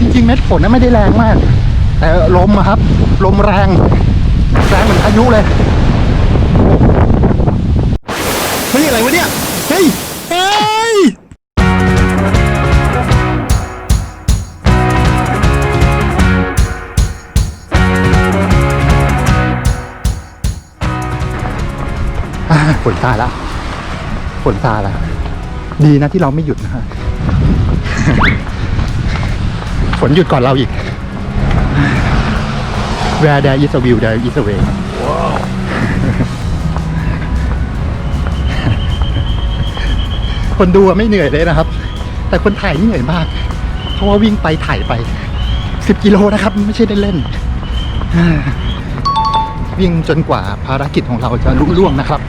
จริงๆเม็ดฝนนั้นไม่ได้แรงมาก แต่ลมครับ ลมแรง แรงเหมือนพายุเลยเฮ้ยอะไรวะเนี่ย เฮ้ย เฮ้ยฝนซาแล้วฝนซาแล้ว ดีนะที่เราไม่หยุดนะฮะ ฝนหยุดก่อนเราอีก Where there is a will there is a way คนดูไม่เหนื่อยเลยนะครับ แต่คนถ่ายนี่เหนื่อยมาก เพราะว่าวิ่งไปถ่ายไป 10 กิโลนะครับ ไม่ใช่ได้เล่น วิ่งจนกว่าภารกิจของเราจะลุล่วงนะครับ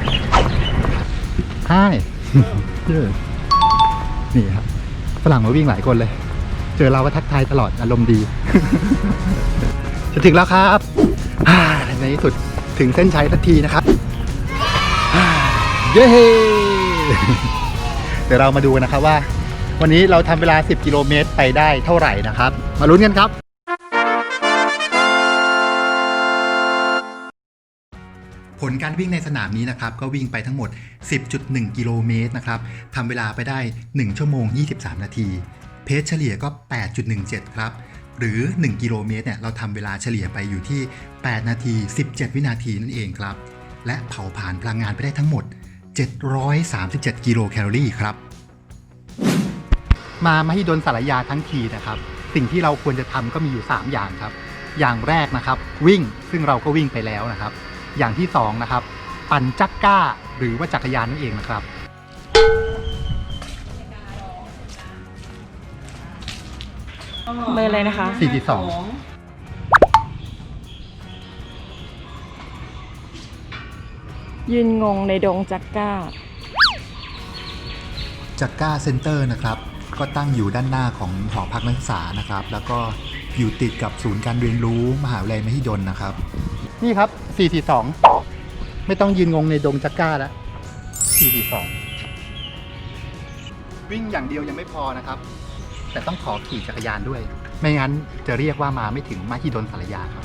ใช่นี่ครับฝรั่งมาวิ่งหลายคนเลย จอเราก็ทักทายตลอดอารมณ์ดี จะถึงแล้วครับในที่สุดถึงเส้นชัยสักทีนะครับเย้เดี๋ยวเรามาดูนะครับว่า วันนี้เราทำเวลา 10 กิโลเมตรไปได้เท่าไหร่นะครับ มาลุ้นกันครับผลการวิ่งในสนามนี้นะครับก็วิ่งไปทั้งหมด 10.1 กิโลเมตรนะครับทำเวลาไปได้ 1 ชั่วโมง 23 นาที เพจเฉลี่ยก็ 8.17 ครับ หรือ 1 กิโลเมตรเนี่ยเราทำเวลาเฉลี่ยไปอยู่ที่ 8 นาที 17 วินาทีนั่นเองครับ และเผาผลาญพลังงานไปได้ทั้งหมด 737 กิโลแคลอรี่ครับ มามาที่ดนสารยาทั้งทีนะครับ สิ่งที่เราควรจะทำก็มีอยู่ 3 อย่างครับ อย่างแรกนะครับ วิ่งซึ่งเราก็วิ่งไปแล้วนะครับ อย่างที่2นะครับปั่นจักก้า หรือว่าจักรยานนั่นเองนะครับ เบอร์อะไรนะคะ 42 ยืนงงในดงจักก้าจักก้าเซ็นเตอร์นะครับ ก็ตั้งอยู่ด้านหน้าของหอพักนักศึกษานะครับ แล้วก็อยู่ติดกับศูนย์การเรียนรู้มหาวิทยาลัยมหิดลนะครับ นี่ครับ 442 ไม่ต้องยืนงงในดงจักก้าแล้ว442 วิ่งอย่างเดียวยังไม่พอนะครับ แต่ต้องขอขี่จักรยานด้วย ไม่งั้นจะเรียกว่ามาไม่ถึงมหิดลสารยาครับ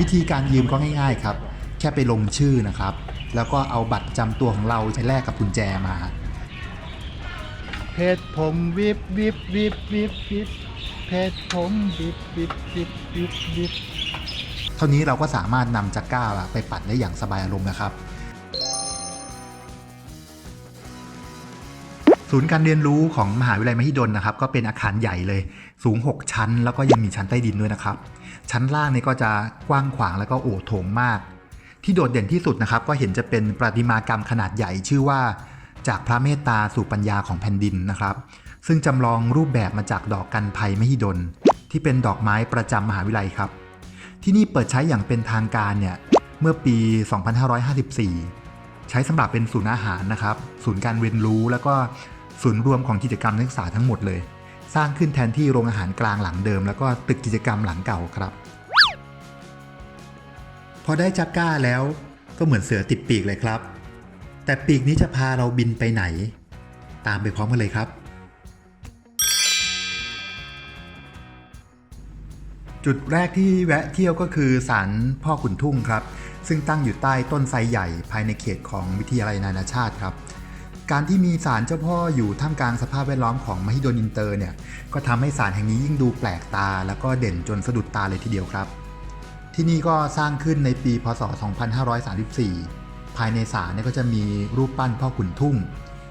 วิธีการยืมก็ง่าย ๆ ครับ แค่ไปลงชื่อนะครับ แล้วก็เอาบัตรประจำตัวของเราใช้แลกกับกุญแจมา เพชรผมวิบวิบวิบวิบวิบ เพชรผมวิบวิบวิบวิบวิบเท่านี้เราก็สามารถนำจักร้าไปปัดได้อย่างสบายอารมณ์นะครับ ศูนย์การเรียนรู้ของมหาวิทยาลัยมหิดลนะครับ ก็เป็นอาคารใหญ่เลย สูง 6 ชั้น แล้วก็ยังมีชั้นใต้ดินด้วยนะครับ ชั้นล่างนี่ก็จะกว้างขวางแล้วก็โอโถงมาก ที่โดดเด่นที่สุดนะครับ ก็เห็นจะเป็นประติมากรรมขนาดใหญ่ชื่อว่า จากพระเมตตาสู่ปัญญาของแผ่นดินนะครับ ซึ่งจำลองรูปแบบมาจากดอกกันภัยมหิดล ที่เป็นดอกไม้ประจำมหาวิทยาลัยครับ ที่นี่เปิดใช้อย่างเป็นทางการเนี่ยเมื่อปี 2554 ใช้สำหรับเป็นศูนย์อาหารนะครับ ศูนย์การเรียนรู้แล้วก็ศูนย์รวมของกิจกรรมนักศึกษาทั้งหมดเลย สร้างขึ้นแทนที่โรงอาหารกลางหลังเดิม แล้วก็ตึกกิจกรรมหลังเก่าครับ พอได้จักก้าแล้วก็เหมือนเสือติดปีกเลยครับ แต่ปีกนี้จะพาเราบินไปไหน ตามไปพร้อมกันเลยครับ จุดแรกที่แวะเที่ยวก็คือศาลพ่อขุนทุ่งครับ ซึ่งตั้งอยู่ใต้ต้นไทรใหญ่ภายในเขตของวิทยาลัยนานาชาติครับ การที่มีศาลเจ้าพ่ออยู่ท่ามกลางสภาพแวดล้อมของมหิดลอินเตอร์เนี่ย ก็ทำให้ศาลแห่งนี้ยิ่งดูแปลกตา แล้วก็เด่นจนสะดุดตาเลยทีเดียวครับ ที่นี่ก็สร้างขึ้นในปี พศ 2534 ภายในศาลเนี่ยก็จะมีรูปปั้นพ่อขุนทุ่ง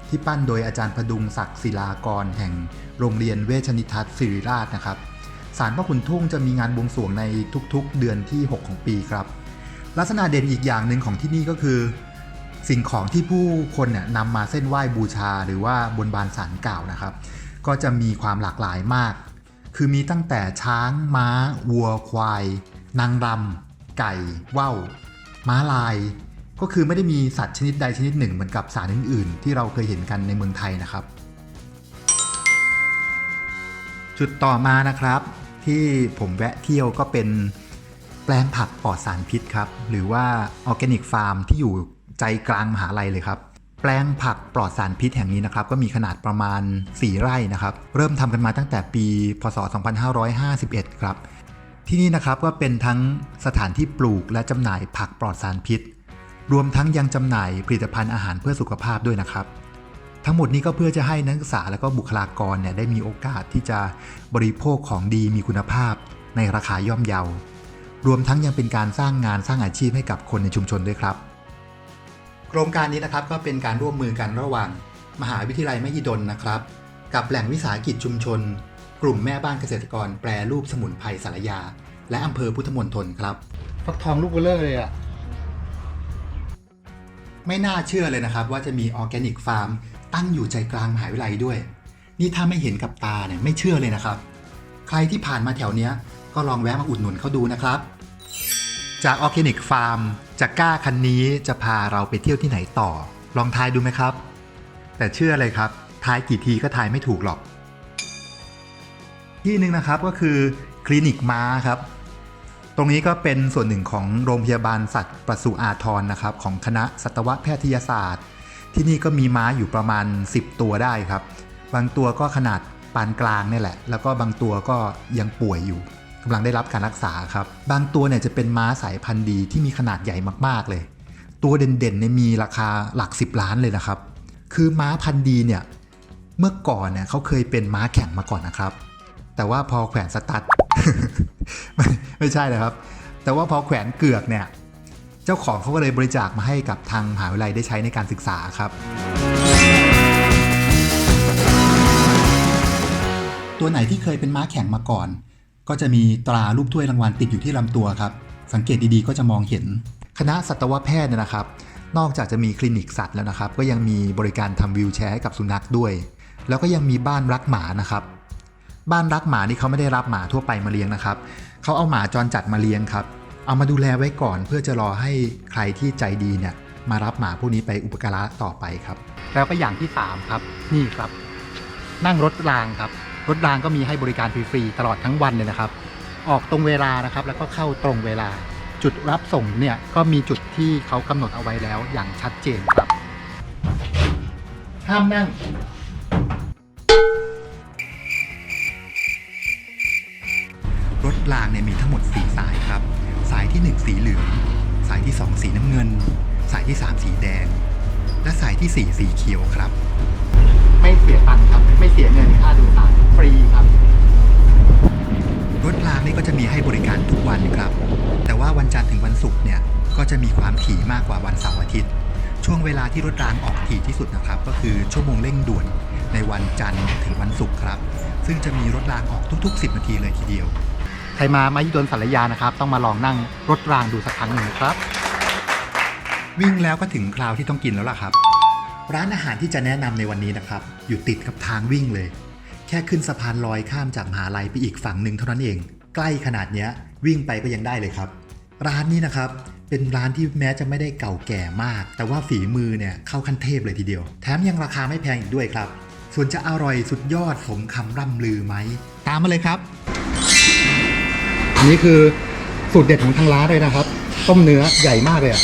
ที่ปั้นโดยอาจารย์พดุงศักดิ์ศิลากรแห่งโรงเรียนเวชนิทัศน์ศิริราชนะครับ ศาลพ่อขุนทุ่งจะมีงานบวงสรวงในทุกๆ เดือนที่ 6 ของปีครับ ลักษณะเด่นอีกอย่างหนึ่งของที่นี่ก็คือ สิ่งของที่ผู้คนเนี่ยนำมาเส้นไหว้บูชา หรือว่าบนบานสารกล่านะครับ ก็จะมีความหลากหลายมาก คือมีตั้งแต่ช้างม้า วัว ควาย นางรำไก่ว่าวม้าลาย ก็คือไม่ได้มีสัตว์ชนิดใดชนิดหนึ่งเหมือนกับสารอื่น ๆ ที่เราเคยเห็นกันในเมืองไทยนะครับจุดต่อมานะครับ ที่ผมแวะเที่ยวก็เป็นแปลงผักปลอดสารพิษครับ หรือว่าออร์แกนิกฟาร์มที่อยู่ใจกลางมหาลัยเลยครับ แปลงผักปลอดสารพิษแห่งนี้นะครับ ก็มีขนาดประมาณ 4 ไร่นะครับ เริ่มทำกันมาตั้งแต่ปี พศ 2551 ครับ ที่นี่นะครับก็เป็นทั้งสถานที่ปลูกและจำหน่ายผักปลอดสารพิษ รวมทั้งยังจำหน่ายผลิตภัณฑ์อาหารเพื่อสุขภาพด้วยนะครับ ทั้งหมดนี้ก็เพื่อจะให้นักศึกษาและก็บุคลากรเนี่ยได้มีโอกาสที่จะบริโภคของดีมีคุณภาพ ในราคาย่อมเยา รวมทั้งยังเป็นการสร้างงานสร้างอาชีพให้กับคนในชุมชนด้วยครับ โครงการนี้นะครับก็เป็นการร่วมมือกันระหว่าง มหาวิทยาลัยมหิดลนะครับ กับแหล่งวิสาหกิจชุมชน กลุ่มแม่บ้านเกษตรกรแปรรูปสมุนไพรสารยา และอำเภอพุทธมณฑลครับฟักทองลูกเบลเลอร์เลยอะไม่น่าเชื่อเลยนะครับว่าจะมีออร์แกนิกฟาร์ม ตั้งอยู่ใจกลางมหาวิทยาลัยด้วย นี่ถ้าไม่เห็นกับตาเนี่ยไม่เชื่อเลยนะครับ ใครที่ผ่านมาแถวเนี้ยก็ลองแวะมาอุดหนุนเขาดูนะครับ จากออร์แกนิกฟาร์มจากก้าคันนี้จะพาเราไปเที่ยวที่ไหนต่อ ลองทายดูไหมครับ แต่เชื่อเลยครับทายกี่ทีก็ทายไม่ถูกหรอก ที่หนึ่งนะครับก็คือคลินิกม้าครับ ตรงนี้ก็เป็นส่วนหนึ่งของโรงพยาบาลสัตว์ประสูอาทรนะครับ ของคณะสัตวแพทยศาสตร์ ที่นี่ก็มีม้าอยู่ประมาณ 10 ตัวได้ครับ บางตัวก็ขนาดปานกลางนี่แหละ แล้วก็บางตัวก็ยังป่วยอยู่กำลังได้รับการรักษาครับ บางตัวเนี่ยจะเป็นม้าสายพันธุ์ดีที่มีขนาดใหญ่มากๆเลย ตัวเด่นๆเนี่ยมีราคาหลัก 10 ล้านเลยนะครับ คือม้าพันธุ์ดีเนี่ยเมื่อก่อนเนี่ยเขาเคยเป็นม้าแข่งมาก่อนนะครับ แต่ว่าพอแขวนสตัดไม่ไม่ใช่นะครับ แต่ว่าพอแขวนเกือกเนี่ย เจ้าของเขาก็เลยบริจาคมาให้กับทางมหาวิทยาลัยได้ใช้ในการศึกษาครับ ตัวไหนที่เคยเป็นม้าแข่งมาก่อน ก็จะมีตรารูปถ้วยรางวัลติดอยู่ที่ลำตัวครับ สังเกตดีๆก็จะมองเห็น คณะสัตวแพทย์นนะครับ นอกจากจะมีคลินิกสัตว์แล้วนะครับ ก็ยังมีบริการทำวิวแชร์ให้กับสุนัขด้วย แล้วก็ยังมีบ้านรักหมานะครับ บ้านรักหมานี่เขาไม่ได้รับหมาทั่วไปมาเลี้ยงนะครับเขาเอาหมาจรจัดมาเลี้ยงครับ เอามาดูแลไว้ก่อนเพื่อจะรอให้ใครที่ใจดีเนี่ยมารับหมาพวกนี้ไปอุปการะต่อไปครับ แล้วก็อย่างที่ 3 ครับ นี่ครับ นั่งรถรางครับ รถรางก็มีให้บริการฟรีๆตลอดทั้งวันเลยนะครับ ออกตรงเวลานะครับ แล้วก็เข้าตรงเวลา จุดรับส่งเนี่ยก็มีจุดที่เขากำหนดเอาไว้แล้วอย่างชัดเจนครับ ห้ามนั่งรถรางเนี่ยมีทั้งหมด 4 สายครับสายที่ 1 สีเหลือง สายที่ 2 สีน้ำเงิน สายที่ 3 สีแดง และสายที่ 4 สีเขียวครับ ไม่เสียตังค์ครับ ไม่เสียเงินค่าโดยสารฟรีครับรถรางนี่ก็จะมีให้บริการทุกวันครับ แต่ว่าวันจันทร์ถึงวันศุกร์เนี่ยก็จะมีความถี่มากกว่าวันเสาร์อาทิตย์ ช่วงเวลาที่รถรางออกถี่ที่สุดนะครับ ก็คือชั่วโมงเร่งด่วนในวันจันทร์ถึงวันศุกร์ครับ ซึ่งจะมีรถรางออกทุก ๆ 10 นาทีเลยทีเดียว ใครมามายิดนสารยานะครับ ต้องมาลองนั่งรถรางดูสักครั้งหนึ่งนะครับ วิ่งแล้วก็ถึงคราวที่ต้องกินแล้วล่ะครับ ร้านอาหารที่จะแนะนำในวันนี้นะครับ อยู่ติดกับทางวิ่งเลย แค่ขึ้นสะพานลอยข้ามจากมหาลัยไปอีกฝั่งหนึ่งเท่านั้นเอง ใกล้ขนาดเนี้ยวิ่งไปก็ยังได้เลยครับ ร้านนี้นะครับเป็นร้านที่แม้จะไม่ได้เก่าแก่มาก แต่ว่าฝีมือเนี่ยเข้าขั้นเทพเลยทีเดียว แถมยังราคาไม่แพงอีกด้วยครับ ส่วนจะอร่อยสุดยอดสมคำร่ำลือไหม ตามมาเลยครับ อันนี้คือสูตรเด็ดของทางร้านเลยนะครับ ต้มเนื้อใหญ่มากเลยอะ